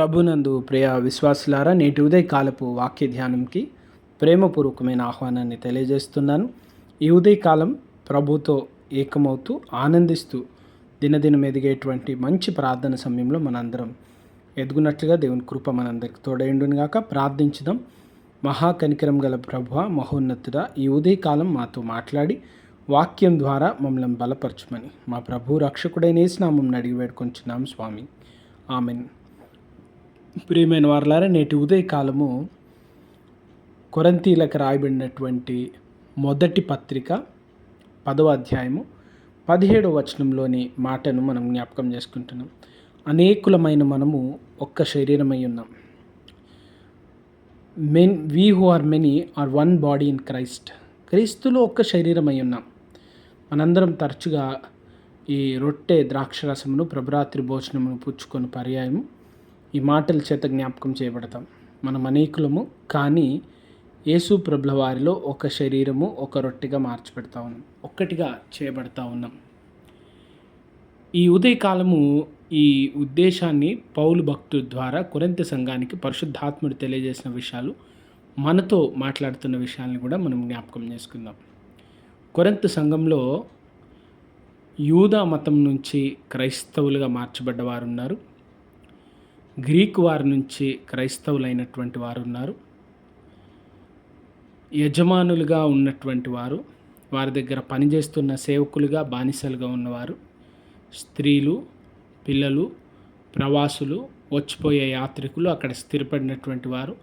ప్రభునందు ప్రియ విశ్వాసులారా నేటి ఉదయకాలపు వాక్య ధ్యానంకి ప్రేమపూర్వకమైన ఆహ్వానాన్ని తెలియజేస్తున్నాను. ఈ ఉదయకాలం ప్రభుతో ఏకమవుతూ ఆనందిస్తూ దినదినం ఎదిగేటువంటి మంచి ప్రార్థన సమయంలో మనందరం ఎదుగునట్లుగా దేవుని కృప మనందరికి తోడైండును గాక. ప్రార్థించడం మహాకనికరం గల ప్రభు మహోన్నతుడ ఈ ఉదయకాలం మాతో మాట్లాడి వాక్యం ద్వారా మమ్మల్ని బలపరచమని మా ప్రభు రక్షకుడైన స్నామం అడిగి వేడుకొంచున్నాం స్వామి. ఆమెన్. ప్రియమైన వారలారా నేటి ఉదయకాలము కొరంతీలకు రాయబడినటువంటి మొదటి పత్రిక పదవ అధ్యాయము పదిహేడవ వచనంలోని మాటను మనం జ్ఞాపకం చేసుకుంటున్నాం. అనేకులమైన మనము ఒక్క శరీరమై ఉన్నాం. Men we who are many are one body in Christ క్రీస్తులో ఒక్క శరీరమై ఉన్నాం. మనందరం తరచుగా ఈ రొట్టె ద్రాక్షరసమును ప్రభరాత్రి భోజనమును పుచ్చుకొని పర్యాయము. ఈ మాటల చేత జ్ఞాపకం చేయబడతాం. మనం అనేకులము కానీ యేసు ప్రభుల వారిలో ఒక శరీరము ఒక రొట్టెగా మార్చిపెడతా ఉన్నాం. ఒక్కటిగా చేయబడతా ఉన్నాం. ఈ ఉదయకాలము ఈ ఉద్దేశాన్ని పౌలు భక్తుల ద్వారా కొరింత సంఘానికి పరిశుద్ధాత్ముడు తెలియజేసిన విషయాలు మనతో మాట్లాడుతున్న విషయాల్ని కూడా మనం జ్ఞాపకం చేసుకుందాం. కొరింత సంఘంలో యూదా మతం నుంచి క్రైస్తవులుగా మార్చబడ్డవారు ఉన్నారు గ్రీక్ వారి నుంచి క్రైస్తవులైనటువంటి వారు ఉన్నారు. యజమానులుగా ఉన్నటువంటి వారు వారి దగ్గర పనిచేస్తున్న సేవకులుగా బానిసలుగా ఉన్నవారు స్త్రీలు పిల్లలు ప్రవాసులు వచ్చిపోయే యాత్రికులు అక్కడ స్థిరపడినటువంటి వారు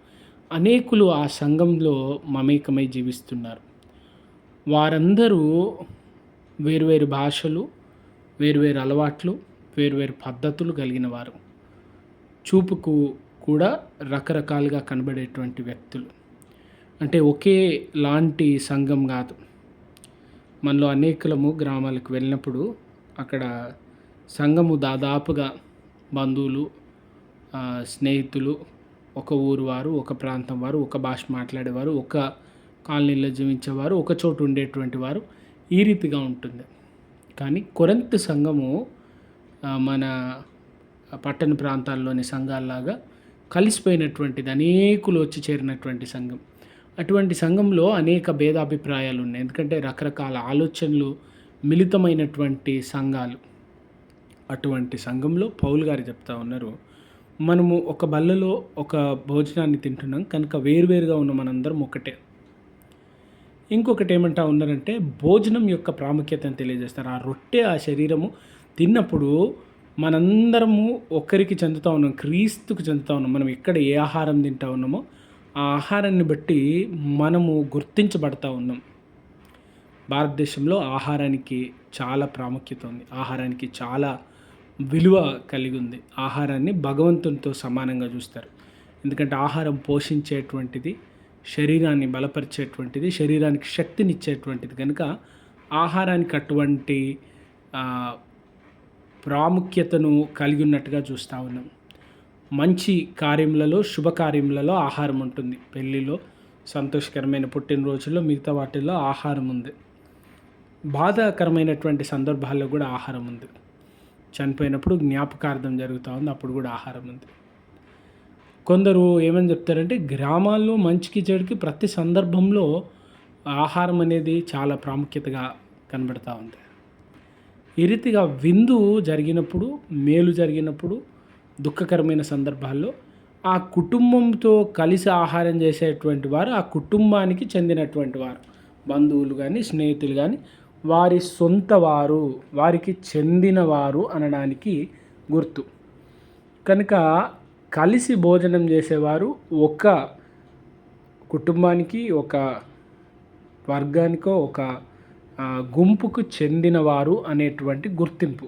అనేకులు ఆ సంఘంలో మమేకమై జీవిస్తున్నారు. వారందరూ వేరువేరు భాషలు వేరువేరు అలవాట్లు వేరువేరు పద్ధతులు కలిగిన వారు. చూపుకు కూడా రకరకాలుగా కనబడేటువంటి వ్యక్తులు. అంటే ఒకే లాంటి సంఘం కాదు. మనలో అనేకులము గ్రామాలకు వెళ్ళినప్పుడు అక్కడ సంఘము దాదాపుగా బంధువులు స్నేహితులు ఒక ఊరు వారు ఒక ప్రాంతం వారు ఒక భాష మాట్లాడేవారు ఒక కాలనీలో జీవించేవారు ఒక చోటు ఉండేటువంటి వారు ఈ రీతిగా ఉంటుంది. కానీ కొరంత సంఘము మన పట్టణ ప్రాంతాల్లోని సంఘాల్లాగా కలిసిపోయినటువంటిది అనేకులు వచ్చి చేరినటువంటి సంఘం. అటువంటి సంఘంలో అనేక భేదాభిప్రాయాలు ఉన్నాయి. ఎందుకంటే రకరకాల ఆలోచనలు మిళితమైనటువంటి సంఘాలు. అటువంటి సంఘంలో పౌల్ గారు చెప్తా ఉన్నారు మనము ఒక బల్లలో ఒక భోజనాన్ని తింటున్నాం కనుక వేరువేరుగా ఉన్న మనందరం ఒకటే ఇంకొకటి ఏమంటా ఉన్నారంటే భోజనం యొక్క ప్రాముఖ్యతను తెలియజేస్తారు. ఆ రొట్టె ఆ శరీరము తిన్నప్పుడు మనందరము ఒకరికి చెందుతా ఉన్నాం క్రీస్తుకు చెందుతా ఉన్నాం. మనం ఎక్కడ ఏ ఆహారం తింటా ఉన్నామో ఆ ఆహారాన్ని బట్టి మనము గుర్తించబడతా ఉన్నాం. భారతదేశంలో ఆహారానికి చాలా ప్రాముఖ్యత ఉంది. ఆహారానికి చాలా విలువ కలిగి ఉంది. ఆహారాన్ని భగవంతునితో సమానంగా చూస్తారు. ఎందుకంటే ఆహారం పోషించేటువంటిది శరీరాన్ని బలపరిచేటువంటిది శరీరానికి శక్తినిచ్చేటువంటిది. కనుక ఆహారానికి అటువంటి ప్రాముఖ్యతను కలిగి ఉన్నట్టుగా చూస్తూ ఉన్నాం. మంచి కార్యములలో శుభకార్యములలో ఆహారం ఉంటుంది. పెళ్ళిలో సంతోషకరమైన పుట్టినరోజుల్లో మిగతా వాటిల్లో ఆహారం ఉంది. బాధాకరమైనటువంటి సందర్భాల్లో కూడా ఆహారం ఉంది. చనిపోయినప్పుడు జ్ఞాపకార్థం జరుగుతూ ఉంది. అప్పుడు కూడా ఆహారం ఉంది. కొందరు ఏమని చెప్తారంటే గ్రామాల్లో మంచికి చెడుకి ప్రతి సందర్భంలో ఆహారం అనేది చాలా ప్రాముఖ్యతగా కనబడతా ఉంది. ఈ రీతిగా విందు జరిగినప్పుడు మేలు జరిగినప్పుడు దుఃఖకరమైన సందర్భాల్లో ఆ కుటుంబంతో కలిసి ఆహారం చేసేటువంటి వారు ఆ కుటుంబానికి చెందినటువంటి వారు. బంధువులు కానీ స్నేహితులు కానీ వారి సొంత వారు వారికి చెందినవారు అనడానికి గుర్తు. కనుక కలిసి భోజనం చేసేవారు ఒక కుటుంబానికి ఒక వర్గానికో ఒక గుంపుకు చెందినవారు అనేటువంటి గుర్తింపు.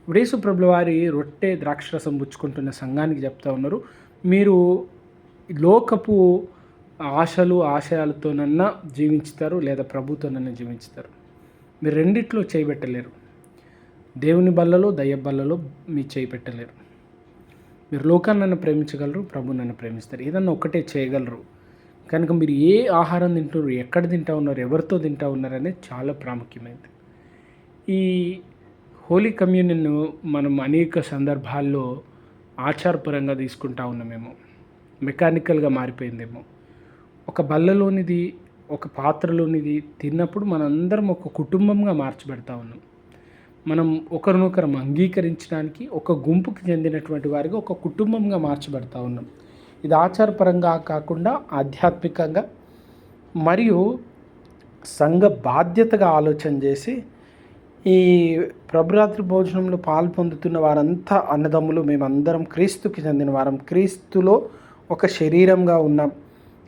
ఇప్పుడు యేసుప్రభుల వారి రొట్టె ద్రాక్షరసం పుచ్చుకుంటున్న సంఘానికి చెప్తా ఉన్నారు. మీరు లోకపు ఆశలు ఆశయాలతోనన్నా జీవించుతారు లేదా ప్రభుతోనన్నా జీవించుతారు. మీరు రెండిట్లో చేయబెట్టలేరు. దేవుని బల్లలో దయ్య బల్లలో మీ చేయి పెట్టలేరు. మీరు లోకాన్ని నన్ను ప్రేమించగలరు ప్రభు నన్ను ప్రేమిస్తారు. ఏదన్నా ఒకటే చేయగలరు. కనుక మీరు ఏ ఆహారం తింటున్నారు ఎక్కడ తింటా ఉన్నారు ఎవరితో తింటా ఉన్నారు అనేది చాలా ప్రాముఖ్యమైనది. ఈ హోలీ కమ్యూనియన్ మనం అనేక సందర్భాల్లో ఆచారపరంగా తీసుకుంటా ఉన్నామేమో మెకానికల్గా మారిపోయిందేమో. ఒక బల్లలోనిది ఒక పాత్రలోనిది తిన్నప్పుడు మనందరం ఒక కుటుంబంగా మార్చబడతా ఉన్నాం. మనం ఒకరినొకరం అంగీకరించడానికి ఒక గుంపుకి చెందినటువంటి వారిగా ఒక కుటుంబంగా మార్చబడతా ఉన్నాం. ఇది ఆచారపరంగా కాకుండా ఆధ్యాత్మికంగా మరియు సంఘ బాధ్యతగా ఆలోచన చేసి ఈ ప్రభురాత్రి భోజనంలో పాలు పొందుతున్న వారంతా అన్నదమ్ములు మేమందరం క్రీస్తుకి చెందిన వారం. క్రీస్తులో ఒక శరీరంగా ఉన్నాం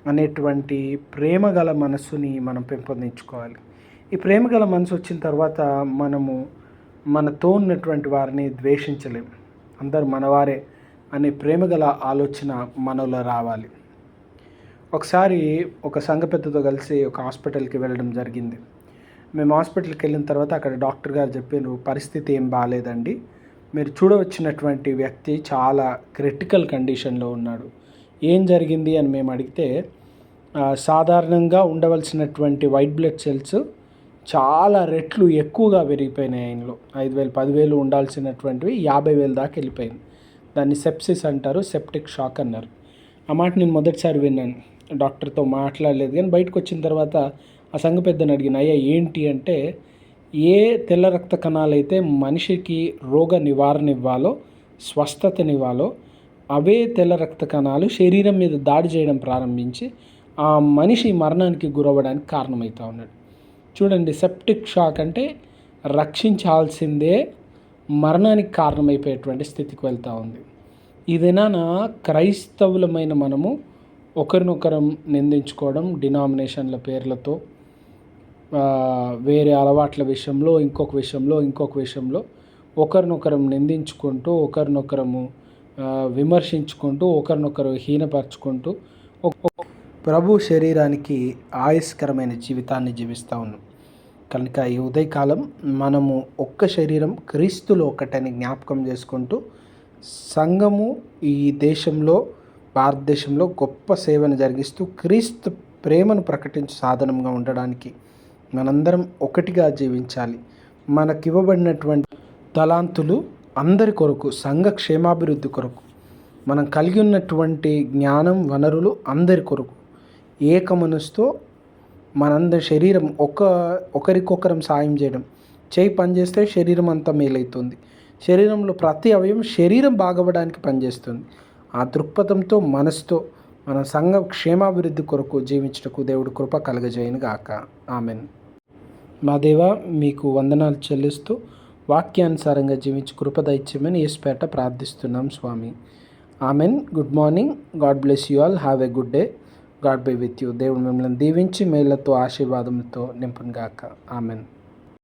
అనేటువంటి ప్రేమ గల మనస్సుని మనం పెంపొందించుకోవాలి. ఈ ప్రేమ గల మనసు వచ్చిన తర్వాత మనము మనతో ఉన్నటువంటి వారిని ద్వేషించలేం. అందరు మనవారే. అనే ప్రేమ గల ఆలోచన మనలో రావాలి. ఒకసారి ఒక సంఘ పెద్దతో కలిసి ఒక హాస్పిటల్కి వెళ్ళడం జరిగింది. మేము హాస్పిటల్కి వెళ్ళిన తర్వాత అక్కడ డాక్టర్ గారు చెప్పారు పరిస్థితి ఏం బాగాలేదండి మీరు చూడవచ్చినటువంటి వ్యక్తి చాలా క్రిటికల్ కండిషన్లో ఉన్నాడు. ఏం జరిగింది అని మేము అడిగితే సాధారణంగా ఉండవలసినటువంటి వైట్ బ్లడ్ సెల్స్ చాలా రెట్లు ఎక్కువగా పెరిగిపోయినాయి ఆయనలో. ఐదు వేలు పదివేలు ఉండాల్సినటువంటివి యాభై వేలు దాకా వెళ్ళిపోయింది. దాన్ని సెప్సిస్ అంటారు సెప్టిక్ షాక్ అన్నారు. ఆ మాట నేను మొదటిసారి విన్నాను. డాక్టర్తో మాట్లాడలేదు కానీ బయటకు వచ్చిన తర్వాత ఆ సంఘ పెద్దని అడిగిన అయ్యా ఏంటి అంటే ఏ తెల్ల రక్త కణాలు అయితే మనిషికి రోగ నివారణ ఇవ్వాలో స్వస్థతనివ్వాలో అవే తెల్ల రక్త కణాలు శరీరం మీద దాడి చేయడం ప్రారంభించి ఆ మనిషి మరణానికి గురవ్వడానికి కారణమవుతా ఉన్నాడు. చూడండి సెప్టిక్ షాక్ అంటే రక్షించాల్సిందే మరణానికి కారణమైపోయేటువంటి స్థితికి వెళ్తూ ఉంది. ఇదేనా క్రైస్తవులమైన మనము ఒకరినొకరం నిందించుకోవడం డినామినేషన్ల పేర్లతో వేరే అలవాట్ల విషయంలో ఇంకొక విషయంలో ఇంకొక విషయంలో ఒకరినొకరం నిందించుకుంటూ ఒకరినొకరము విమర్శించుకుంటూ ఒకరినొకరు హీనపరచుకుంటూ ప్రభు శరీరానికి ఆయుష్కరమైన జీవితాన్ని జీవిస్తూ ఉన్నాం. కనుక ఈ ఉదయకాలం మనము ఒక్క శరీరం క్రీస్తులో ఒకటని జ్ఞాపకం చేసుకుంటూ సంఘము ఈ దేశంలో భారతదేశంలో గొప్ప సేవను జరిగిస్తూ క్రీస్తు ప్రేమను ప్రకటించే సాధనంగా ఉండడానికి మనందరం ఒకటిగా జీవించాలి. మనకివ్వబడినటువంటి తలాంతులు అందరి కొరకు సంఘ క్షేమాభివృద్ధి కొరకు మనం కలిగి ఉన్నటువంటి జ్ఞానం వనరులు అందరి కొరకు ఏక మనసుతో మనందరి శరీరం ఒక ఒకరికొకరం సాయం చేయడం. చేయి పనిచేస్తే శరీరం అంతా మేలవుతుంది శరీరంలో ప్రతి అవయవం శరీరం బాగవడానికి పనిచేస్తుంది. ఆ దృక్పథంతో మనసుతో మన సంఘ క్షేమాభివృద్ధి కొరకు జీవించటకు దేవుడు కృప కలగజేయను గాక. ఆమెన్. మా దేవ మీకు వందనాలు చెల్లిస్తూ వాక్యానుసారంగా జీవించి కృప దైత్యమని ఏసుపేట ప్రార్థిస్తున్నాం స్వామి. Amen. Good morning. God bless you all. Have a good day. God be with you. దేవుడు మిమ్మల్ని దీవించి మేళ్ళతో ఆశీర్వాదంతో నింపునుగాక. ఆమెన్.